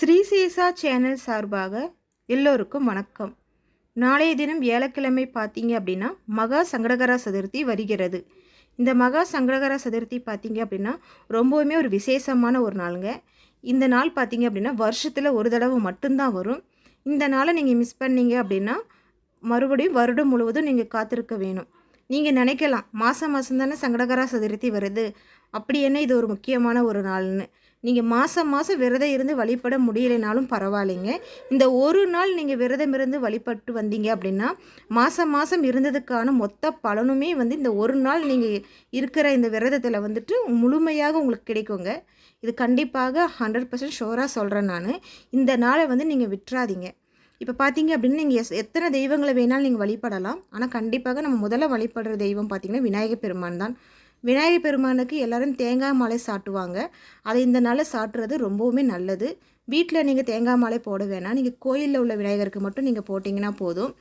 ஸ்ரீசேஷா channel சார்பாக எல்லோருக்கும் வணக்கம். நாளைய தினம் வியாழக்கிழமை பார்த்தீங்க அப்படின்னா மகா சங்கடகர சதுர்த்தி வருகிறது. இந்த மகா சங்கடகர சதுர்த்தி பார்த்தீங்க அப்படின்னா ரொம்பவுமே ஒரு விசேஷமான ஒரு நாளுங்க. இந்த நாள் பார்த்தீங்க அப்படின்னா வருஷத்தில் ஒரு தடவை மட்டும்தான் வரும். இந்த நாளை நீங்கள் மிஸ் பண்ணீங்க அப்படின்னா மறுபடியும் வருடம் முழுவதும் நீங்கள் காத்திருக்க வேணும். நீங்கள் நினைக்கலாம் மாதம் மாதம் தானே சங்கடகர சதுர்த்தி வருது. அப்படி என்ன இது ஒரு முக்கியமான ஒரு நாள்னு. நீங்கள் மாதம் மாதம் விரதம் இருந்து வழிபட முடியலைனாலும் பரவாயில்லைங்க. இந்த ஒரு நாள் நீங்கள் விரதம் இருந்து வழிபட்டு வந்தீங்க அப்படின்னா மாதம் மாதம் இருந்ததுக்கான மொத்த பலனுமே வந்து இந்த ஒரு நாள் நீங்கள் இருக்கிற இந்த விரதத்தில் வந்துட்டு முழுமையாக உங்களுக்கு கிடைக்குங்க. இது கண்டிப்பாக ஹண்ட்ரட் பர்சன்ட் ஷோராக சொல்கிறேன் நான். இந்த நாளை வந்து நீங்கள் விட்டுறாதீங்க. இப்போ பார்த்தீங்க அப்படின்னா நீங்கள் எஸ் எத்தனை தெய்வங்களை வேணாலும் நீங்கள் வழிபடலாம். ஆனால் கண்டிப்பாக நம்ம முதல்ல வழிபடுற தெய்வம் பார்த்திங்கன்னா விநாயகர் பெருமான் தான். விநாயகர் பெருமானுக்கு எல்லோரும் தேங்காய் மாலை சாட்டுவாங்க. அதை இந்த நாளில் சாட்டுறது ரொம்பவுமே நல்லது. வீட்டில் நீங்கள் தேங்காய் மாலை போட வேணாம். நீங்கள் கோயிலில் உள்ள விநாயகருக்கு மட்டும் நீங்கள் போட்டிங்கன்னா போதும்.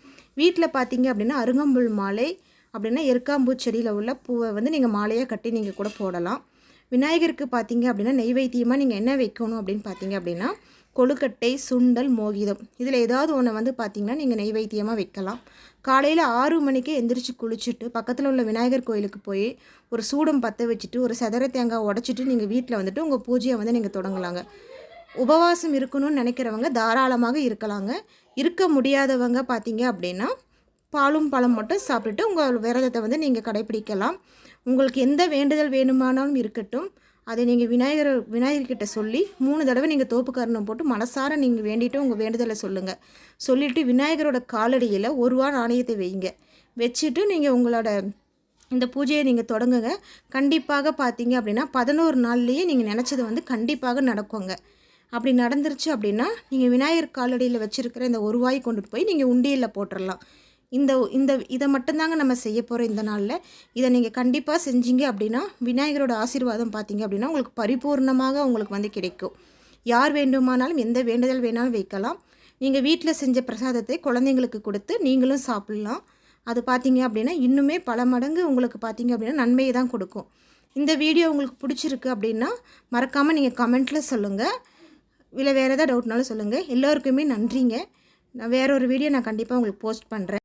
வீட்டில் பார்த்தீங்க அப்படின்னா அருங்கம்புல் மாலை அப்படின்னா எருக்காம்பூ செடியில் உள்ள பூவை வந்து நீங்கள் மாலையாக கட்டி நீங்கள் கூட போடலாம். விநாயகருக்கு பார்த்தீங்க அப்படின்னா நெய்வேத்தியமாக நீங்கள் என்ன வைக்கணும் அப்படின்னு பார்த்தீங்க அப்படின்னா கொழுக்கட்டை சுண்டல் மோகிதம். இதில் ஏதாவது ஒன்று வந்து பார்த்திங்கன்னா நீங்கள் நெய்வேத்தியமாக வைக்கலாம். காலையில் ஆறு மணிக்கே எந்திரிச்சு குளிச்சுட்டு பக்கத்தில் உள்ள விநாயகர் கோயிலுக்கு போய் ஒரு சூடம் பற்ற வச்சுட்டு ஒரு செதற தேங்காய் உடச்சிட்டு நீங்கள் வீட்டில் வந்துட்டு உங்கள் பூஜையை வந்து நீங்கள் தொடங்கலாங்க. உபவாசம் இருக்கணும்னு நினைக்கிறவங்க தாராளமாக இருக்கலாங்க. இருக்க முடியாதவங்க பார்த்தீங்க அப்படின்னா பாலும் பழம் மட்டும் சாப்பிட்டுட்டு உங்கள் விரதத்தை வந்து நீங்கள் கடைப்பிடிக்கலாம் உங்களுக்கு எந்த வேண்டுதல் வேணுமானாலும் இருக்கட்டும். அதை நீங்கள் விநாயகர் விநாயகர்கிட்ட சொல்லி மூணு தடவை நீங்கள் தோப்பு போட்டு மனசார நீங்கள் வேண்டிட்டு உங்கள் வேண்டுதலை சொல்லுங்கள் சொல்லிவிட்டு விநாயகரோட காலடியில் ஒரு ரூபா நாணயத்தை வைங்க. வச்சுட்டு நீங்கள் உங்களோட இந்த பூஜையை நீங்கள் தொடங்குங்க. கண்டிப்பாக பார்த்தீங்க அப்படின்னா பதினோரு நாள்லேயே நீங்கள் நினச்சது வந்து கண்டிப்பாக நடக்குங்க. அப்படி நடந்துருச்சு அப்படின்னா நீங்கள் விநாயகர் காலடியில் வச்சுருக்கிற இந்த ஒரு கொண்டுட்டு போய் நீங்கள் உண்டியலில் போட்டுடலாம் இந்த இந்த இதை மட்டும்தாங்க நம்ம செய்ய போகிறோம் இந்த நாளில். இதை நீங்கள் கண்டிப்பாக செஞ்சீங்க அப்படின்னா விநாயகரோட ஆசீர்வாதம் பார்த்தீங்க அப்படின்னா உங்களுக்கு பரிபூர்ணமாக உங்களுக்கு வந்து கிடைக்கும். யார் வேண்டுமானாலும் எந்த வேண்டுதல் வேணாலும் வைக்கலாம். நீங்கள் வீட்டில் செஞ்ச பிரசாதத்தை குழந்தைங்களுக்கு கொடுத்து நீங்களும் சாப்பிட்லாம். அது பார்த்தீங்க அப்படின்னா இன்னுமே பல மடங்கு உங்களுக்கு பார்த்தீங்க அப்படின்னா நன்மையை தான் கொடுக்கும். இந்த வீடியோ உங்களுக்கு பிடிச்சிருக்கு அப்படின்னா மறக்காமல் நீங்கள் கமெண்ட்டில் சொல்லுங்கள் இல்லை வேறு ஏதாவது டவுட்னாலும் சொல்லுங்கள் எல்லோருக்குமே நன்றிங்க. நான் வேற ஒரு வீடியோ நான் கண்டிப்பாக உங்களுக்கு போஸ்ட் பண்ணுறேன்